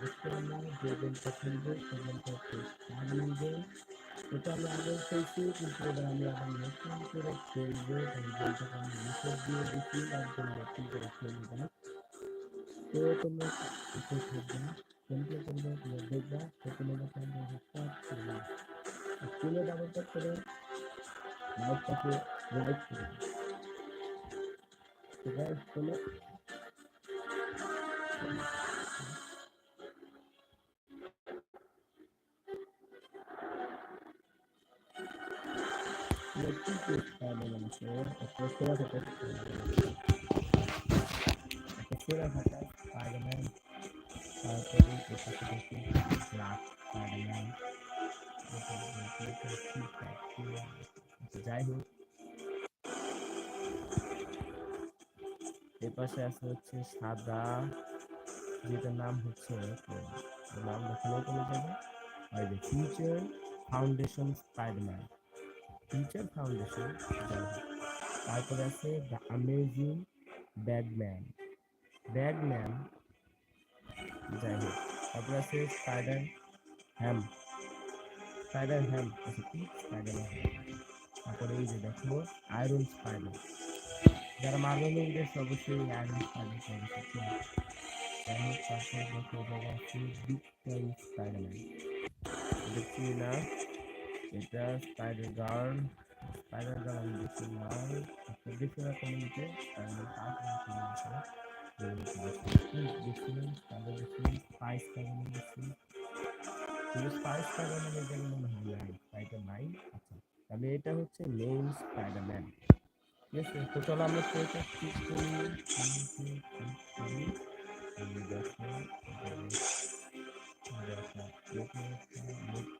আমরা যে গেমটা খেলব সেই গেমটা হচ্ছে স্পাইডারম্যান গেম এটা আমি আগে খেলছি কিন্তু এবার আমি আবার নতুন করে খেলব এই গেমটাকে আমি রিসেট দিয়ে দিচ্ছি একদম নতুন করে খেলব না তো তোমরা কিছু থাকবে না গেমটা তোমরা দেখবা তো তোমাদের তোমরা স্টার্ট করবে স্ক্রিনে ডাবল ট্যাপ করে মাউসটাকে রাইট করে তো গাইস চলো নতুন যে স্পাইডারম্যান আছে একটা সেরা থাকা একটা সেরা যাই হোক পাশে আছে হচ্ছে সাদা যেটার নাম হচ্ছে নাম দেখানো কোনো যাবে future foundation spiderman future foundation তারপরে আছে দ্য অ্যামেজিং ব্যাগম্যান ব্যাগম্যান যাই হোক, তারপরে আছে স্পাইডার হ্যাম স্পাইডার হ্যাম আছে কি? স্পাইডার হ্যাম তারপরে এই যে দেখো আয়রন স্পাইডার যারা মার্বেল ইন্ডাস্ট্রি অবশ্যই আয়রন স্পাইডার দেখো আছে বিগ টাইম স্পাইডারম্যান দেখছি না। এটা স্পাইডার গার্ল স্পাইডার গার্ল আমি দেখছি না দেখছি না কমিউনিটি স্পাইডার দেখছিলাম মনে হয় নাই স্পাইডার নাই আচ্ছা তাহলে এটা হচ্ছে মেইন স্পাইডারম্যান ঠিক আছে আমরা সেটা করতেছি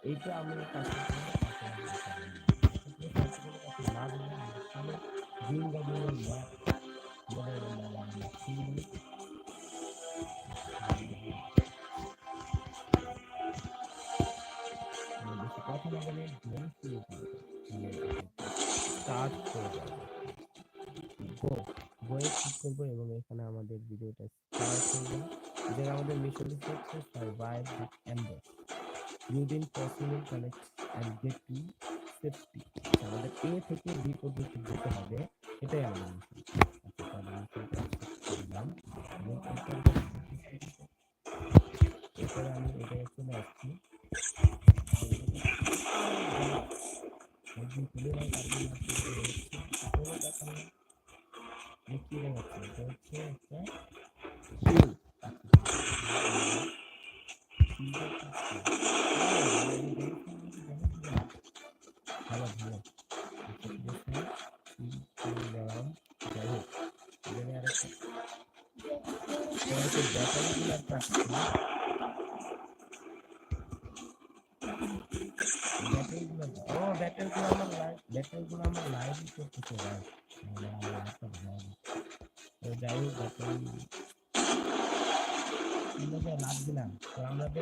এইটা আমি করব এবং এখানে আমাদের ভিডিওটা করব আমাদের মিশন হচ্ছে survive UDIN possible connect and get safety আমাদের এ থেকে বি পর্যন্ত যেতে হবে, এটাই আমাদের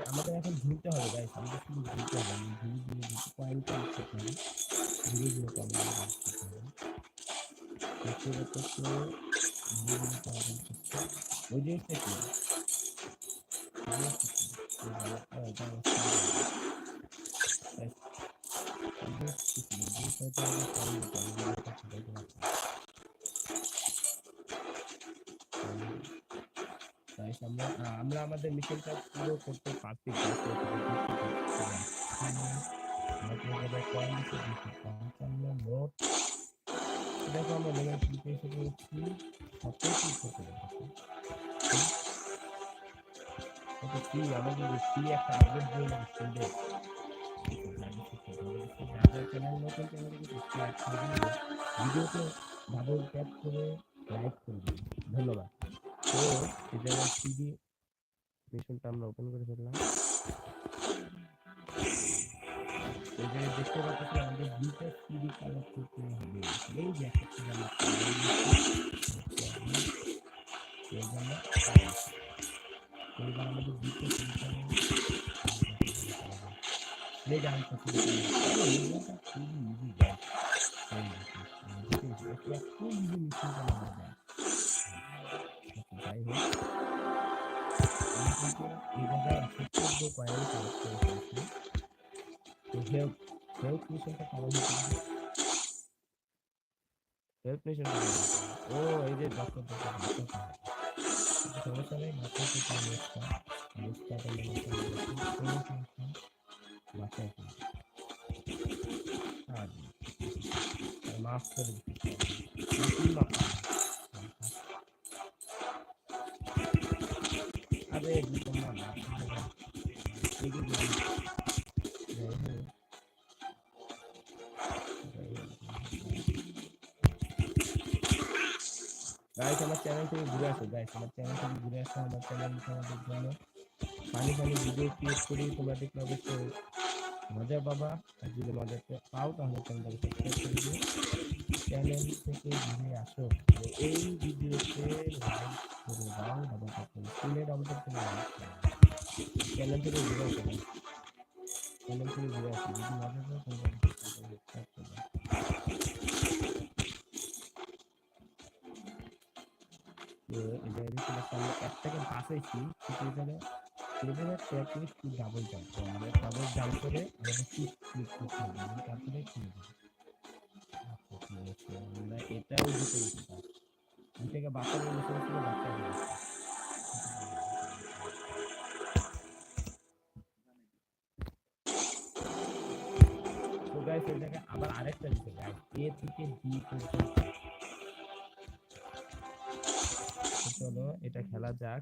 আমাদের এখন ঝুলতে হবে গাইস আমাদের ঝুলতে হবে ধীরে ওই জিনিসটা আমরা আমরা আমাদের মিশনটা পুরো করতে পারছি পঞ্চান্ন মোট দেখো আমরা লেভেল থ্রিতে এসে পড়েছি সতেরোটি থেকে ওকে ফ্রি আমাদের ফ্রি একটা আপডেট দিয়ে ফ্রিতে চ্যানেল চ্যানেল ভিডিওতে ডাবল ট্যাপ করে লাইক করে দিন ধন্যবাদ তো এই জায়গায় সিডি মিশনটা আমরা ওপেন করে ফেললাম আমাদের আমরা কালেক্ট এই যে আমি খুবই ইজি গাইস এটা খুব ইজি মিশন করা যায় যাই হোক আমি কিন্তু এই জায়গায় চোদ্দ কয়েন কালেক্ট করে ফেলেছি তো হেল্প হেল্প মিশনটা কেমন হতে হেল্প মিশনটা ও এই যে ডক্টর ডক্টর ডক্টর সমস্যা নেই মাত্র কিছু নেক্সটটা নেক্সটটা বলে কোনো আর মাফ করে আরে এরকম না গাইস আমার চ্যানেল ঘুরে আসো গাইস আমার চ্যানেল থেকে ঘুরে আসো আমার চ্যানেল তোমাদের জন্য। ফানি ফানি ভিডিও ক্রিয়েট করি, তোমরা দেখলে অবশ্যই মজা পাবা আর যদি মজা পাও, তাহলে চ্যানেলটাকে সাবস্ক্রাইব করে দিও। চ্যানেল থেকে ঘুরে আসো এই ভিডিওতে লাইক করে দাও ডাবল ট্যাপ করে স্ক্রিনে ডাবল ট্যাপ করে লাইক চ্যানেল থেকে ঘুরে আসো চ্যানেল থেকে ঘুরে আসো, যদি মজা পাও তাহলে সাবস্ক্রাইব করে দাও। তো আসছে আমরা ট্যাপ করে কি ডাবল জাম্প তো আমরা ডাবল জাম্প করে আমাদের কি ক্লিক করতে হবে। তারপরে আছে আমরা এটাও দিতে দুটাকে বাঁচানো বসে ছিল বাচ্চা হয়ে তো গাইস এই আবার আরেকটা দিতে গাইস থেকে বি পর্যন্ত। চলো, এটা খেলা যাক।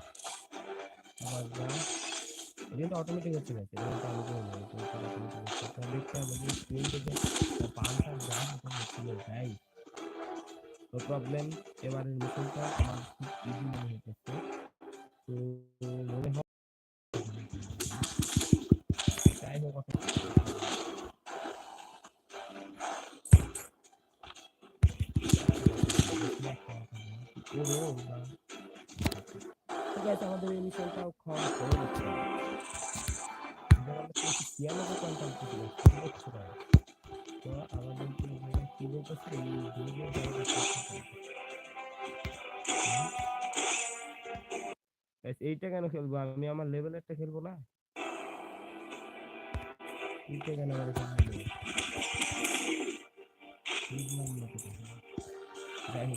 এটা কিন্তু অটোমেটিক হচ্ছে গেছে এটা কিন্তু আমি করে নেব তো এটা automatic হচ্ছে তো দেখতে হবে যে স্ক্রিন থেকে পাঁচটা জাম ওখানে ছিল তাই তো প্রবলেম এবারের মিশনটা আমার খুব ইজি মনে হতেছে তো মনে হয় যাই হোক অত ওরে বাবা আছে, আমাদের এই মিশনটাও খাওয়া হয়ে গেছে তো আমাদের এই এইটা কেন খেলব? আমি আমার লেভেলেরটা খেলব না? এইটা কেন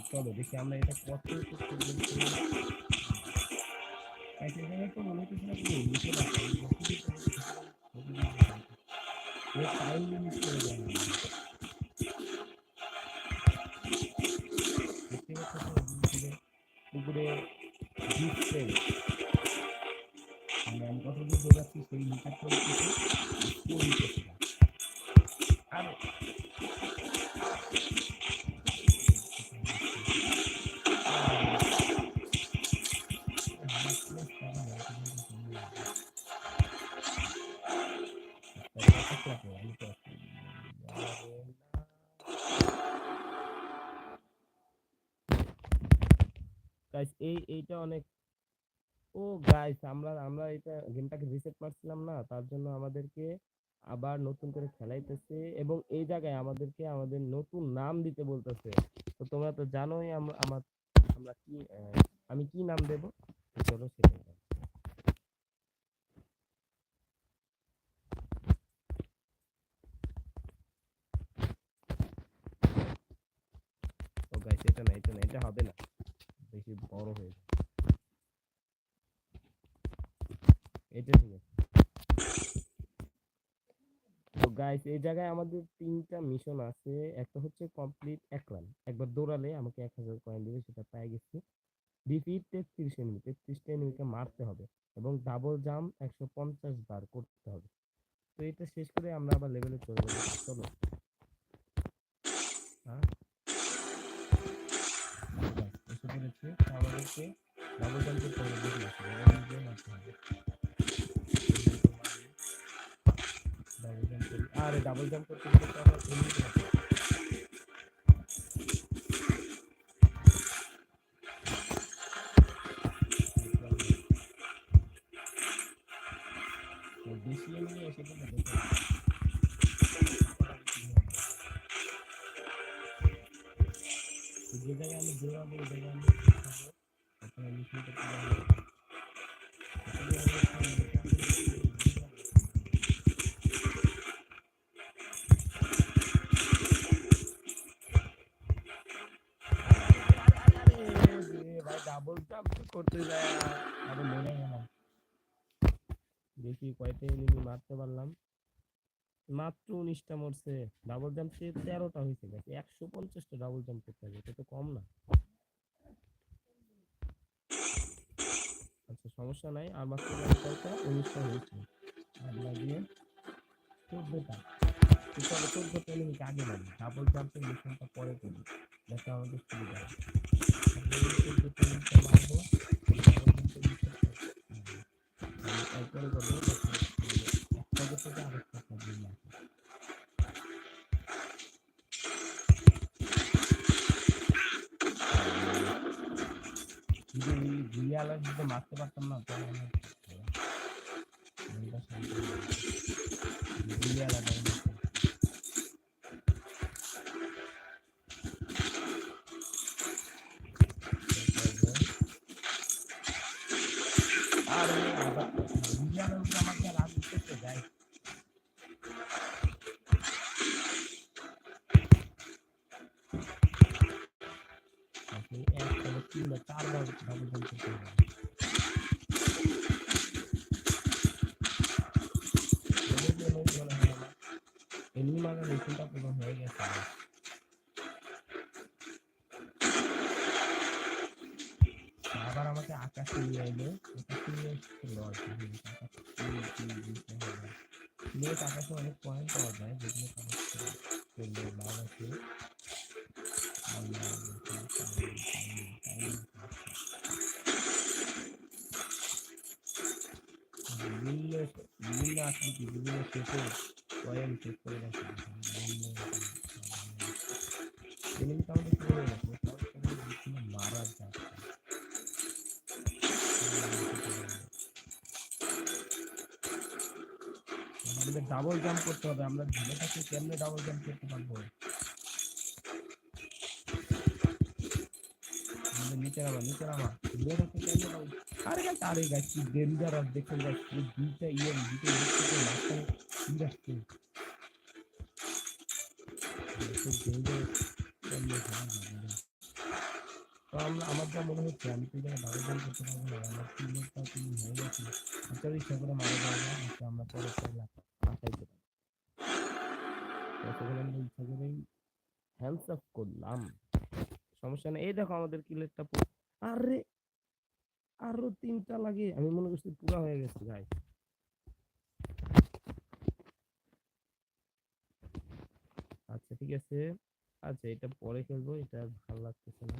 চলো দেখি আমরা এটা কত Gracias. গাইস এই, এইটা অনেক ও গাইস আমরা আমরা এটা গেমটাকে রিসেট মারছিলাম না, তার জন্য আমাদেরকে আবার নতুন করে খেলাইতেছে এবং এই জায়গায় আমাদেরকে আমাদের নতুন নাম দিতে বলতেছে। তো তোমরা তো জানোই আমরা, আমার কি আমি কি নাম দেব? চলো সেটাই দেখো। ও গাইস এটা না এটা না এটা হবে না বেশি বড় হয়ে এটা ঠিক আছে। তো গাইস এই জায়গায় আমাদের তিনটা মিশন আছে। একটা হচ্ছে কমপ্লিট এক রান একবার দৌড়ালে আমাকে এক হাজার কয়েন দিবে, সেটা পেয়ে গেছি। ডিফিট তেত্রিশ এনিমি তেত্রিশটা এনিমিকে মারতে হবে এবং ডাবল জাম্প একশো পঞ্চাশ বার করতে হবে। তো এটা শেষ করে আমরা আবার লেভেলে চলে যাব চলো হ্যাঁ আমাদেরকে ডাবল করি আরে ডাবল জাম্প করতে গেলে তো আমার এমনি বেশি আমি দৌড়াবো ভাই ডাবল করতে যায় গেলাম দেখি কয়টা এনিমি মারতে পারলাম। মাত্র উনিশটা মরছে। ডাবল জাম্প সে তেরোটা হয়েছে গেছে একশো পঞ্চাশটা ডাবল জাম্প করতে হবে। এটা তো কম না। আচ্ছা সমস্যা নাই। আর মাত্র উনিশটা হয়েছে। লাগিয়ে চোদ্দটা। চোদ্দটা আগে মারি ডাবল জাম্পের মিশনটা পরে করি যাতে আমাদের সুবিধা হয় মিশনটা তারপরে একটা করতে আরেকটা প্রবলেম আছে। মারতে পারতাম না আপনি এক থেকে তিন চারবার ডাবল করতে হবে মানে আবার আমাকে আকাশে নিয়ে এলো। আকাশে নিয়ে আকাশে অনেক পয়েন্ট পাওয়া যায়, যেগুলো কালেক্ট করলে লাভ আছে আল্লাহ, বিভিন্ন ডাবল জাম্প করতে হবে আমরা ঝুলে থাকি কেমনে ডাবল জাম্প করতে পারব? নিচে নামা নিচে নামা আরে গাছ আরে গাছ কি ডেঞ্জারাস দেখুন গাছ দুইটা ইয়ে থেকে মাঝখানে কি রাখছে তো আমরা যা মনে হচ্ছে, আমি তো পারব না। আমার টিমমেটটা তুমি হয়ে গেছে। একটা ইচ্ছা করে মারা করেই হ্যান্ডস আপ করলাম। সমস্যা নেই। এই দেখো আমাদের কিলেরটা আরে আরও তিনটা লাগে। আমি মনে করছি পুরা হয়ে গেছে ভাই আচ্ছা ঠিক আছে। আচ্ছা এটা পরে খেলব। এটা ভালো লাগতেছে না।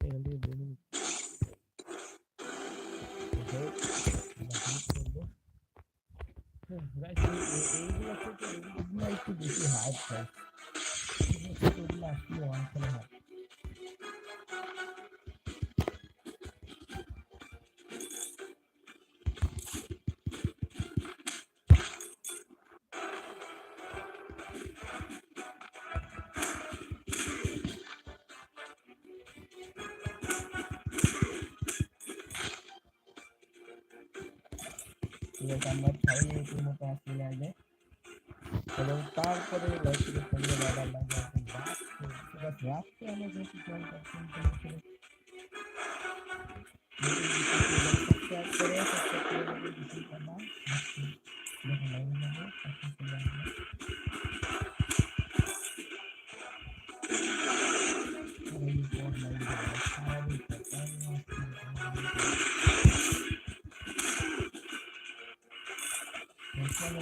এখান থেকে। হ্যাঁ, এই- এইগুলা একটু বেশি হার্ড मत खाइए तुम पास ले आ जाए अलंकार पर लक्ष्य करने वाला लगा बात रात रात के हमें जैसे कॉल करते हैं सब्सक्राइब करें सब्सक्राइब Guys,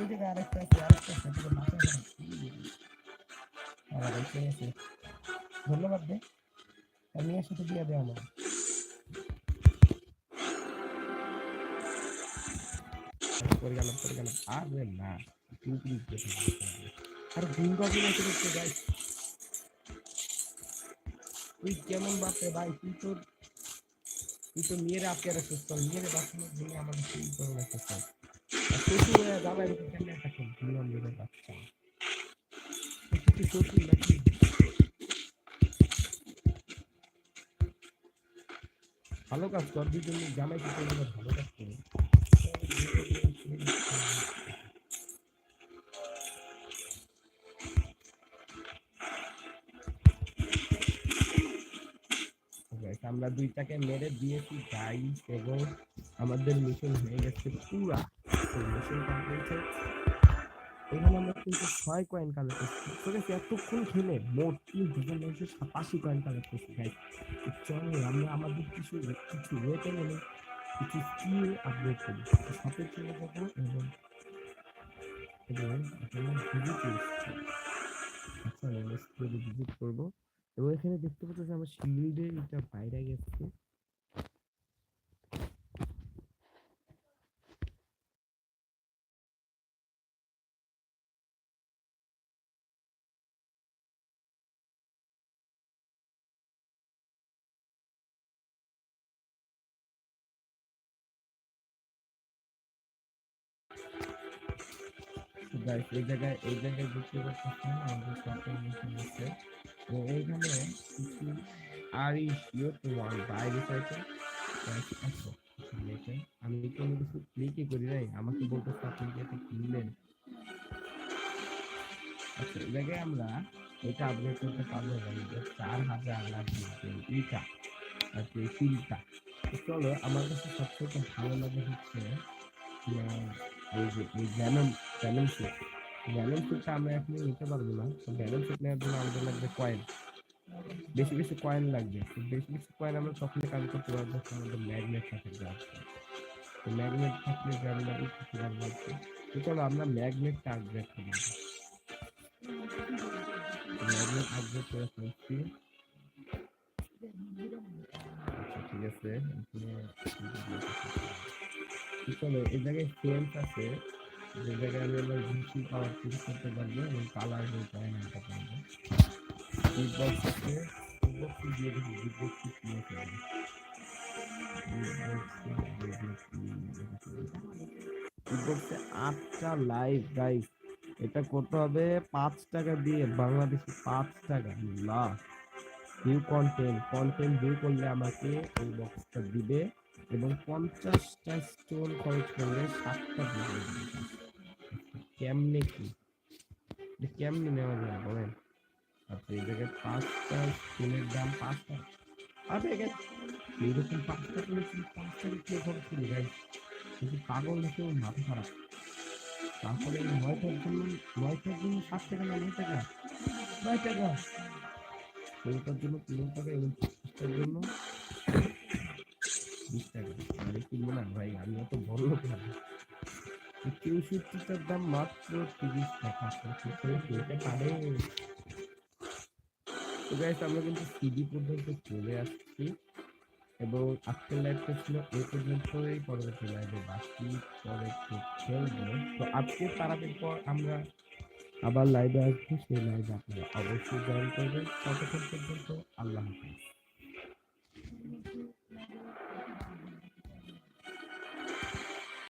ওই জায়গায় আরেকটা আছে, আরেকটা আছে, এটাকে মাথায় ধরো। আমার এই চলে এসে। ধন্যবাদ দে আর নিয়ে সাথে দিয়ে দে আমার পরে গেলাম পরে গেলাম আরে না তুই প্লিজ দেখে আর ঘুম কাজে না করতে যাই তুই কেমন বাপে ভাই তুই তো তুই তো মেয়ের আজকে রাখছিস তোর মেয়ের বাঁচানোর জন্য আমাদের সেই করে রাখছিস আর শ্বশুর হয়ে জামাই রেখে কেমন একটা নিয়ম বেড়ে বাচ্চা তুই শ্বশুর নাকি ভালো কাজ কর দুজন জামাই কি করবে ভালো কাজ করে Guys, আমরা দুইটাকে মেরে দিয়েছি গাইস এবং আমাদের মিশন হয়ে গেছে পুরা। মিশন কমপ্লিট এখানে আমরা কিন্তু ছয় কয়েন কালেক্ট করছি। ঠিক আছে এতক্ষণ খেলে মোট তিন হাজার নয়শো সাতাশি কয়েন কালেক্ট করছি গাইস চলো, আমরা আমাদের কিছু কিছু ওয়েটে গেলে কিছু স্কিল আপডেট করি সাথে চলে যাব এবং এবং এখানে ভিজিট আচ্ছা ভিজিট করব। এবং এখানে দেখতে পাচ্ছি আমার শিল্ডের এটা বাইরে গেছে। গাইস এই জায়গায় এই জায়গায় দেখতে পাচ্ছেন আমাদের শপিং মেশিন আছে। এবং এইখানে কিছু আরিশ ইউর ওয়ান বাইরে সাইতে আচ্ছা এটা আমি কোনো কিছু ক্লিকই করি নাই, আমাকে বলতেছে আপনি কি কিনলেন আচ্ছা এই জায়গায় আমরা এটা আপডেট করতে পারব না যে চার হাজার লাগবে ইটা আর তিনটা। চলো, আমার কাছে সবথেকে ভালো লাগে হচ্ছে এই যে আমরা এখন নিতে পারব না। ভ্যানম স্যুট নেওয়ার জন্য আমাদের লাগবে কয়েন বেশি বেশি কয়েন লাগবে। বেশি বেশি কয়েন আমরা তখনই কাজ করতে পারব যখন আমাদের তো ম্যাগনেট থাকলে গ্রাম লাগে পারব। তো চলো আমরা ম্যাগনেটটা আপগ্রেড করি। আচ্ছা ঠিক আছে। চলো? এই জায়গায় ফ্রেমস আছে, যে জায়গায় আমি আমার ঘুষি পাওয়ার শুরু করতে পারব এবং কালার হয়ে যায় না এটা পারব বিগ বক্স আছে বিগ দিয়ে দেখি বিগ বক্স কি আছে। আটটা লাইভ গাইস এটা করতে হবে? পাঁচ টাকা দিয়ে, বাংলাদেশি পাঁচ টাকা। না ভিউ কন্টেন্ট কন্টেন্ট ভিউ করলে আমাকে এই বক্সটা দিবে। এবং পঞ্চাশটা স্টোন খরচ করলে সাতটা কেমনে কি? কেমনে নেওয়া যায় বলেন? আচ্ছা এই জায়গায় পাঁচটা স্টোনের দাম পাঁচ টাকা আরে এখানে এইরকম পাঁচটা করে কি পাঁচ টাকা কে খরচ করি ভাই কিন্তু পাগল ওর মাথা খারাপ। তারপরে নয়টার জন্য জন্য সাত টাকা নয় টাকা? নয় টাকা। ষোলোটার জন্য পনেরো টাকা এবং জন্য আমরা কিন্তু সিডি পর্যন্ত চলে আসছি এবং আজকের লাইভটা ছিল এই পর্যন্তই পরবর্তী লাইভে বাকি পরে খেলব। তো আজকে তারাপীর পর আমরা আবার লাইভে আসব। সেই লাইভে আপনারা অবশ্যই জয়েন করবেন। ততক্ষণ পর্যন্ত আল্লাহ হাফিজ।